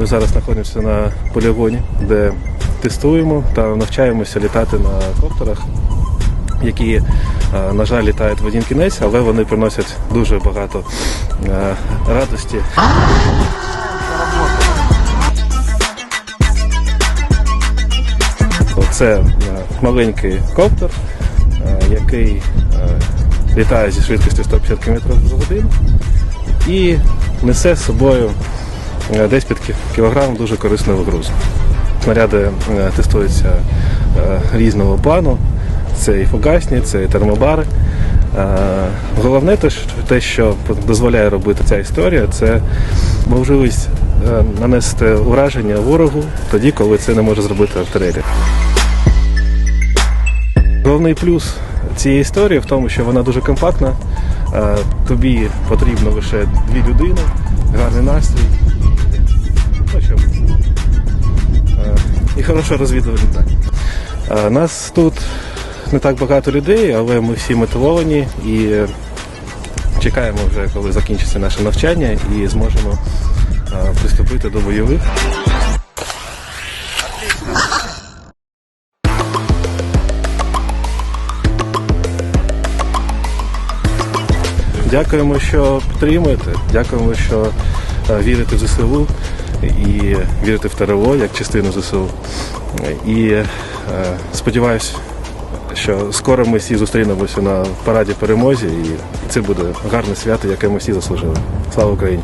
Ми зараз знаходимося на полігоні, де тестуємо та навчаємося літати на коптерах, які, е, на жаль, літають в один кінець, але вони приносять дуже багато е, радості. Це е, маленький коптер, який літає зі швидкістю 150 км за годину і несе з собою десь під кі- кілограм дуже корисного грузу. Снаряди е, тестуються е, різного плану. Це і фугасні, це і термобари. Е, Головне те, що- дозволяє робити ця історія, це можливість е, нанести ураження ворогу тоді, коли це не може зробити артилерія. Головний плюс цієї історії в тому, що вона дуже компактна. Е, Тобі потрібно лише дві людини, гарний настрій. І хорошо розвідувальний так. Е, Нас тут не так багато людей, але ми всі мотивовані і чекаємо вже, коли закінчиться наше навчання і зможемо е, приступити до бойових. Дякуємо, що підтримуєте. Дякуємо, що вірите в ЗСУ і вірити в ТРО як частину ЗСУ. І е, сподіваюся, що скоро ми всі зустрінемося на параді перемозі, і це буде гарне свято, яке ми всі заслужили. Слава Україні!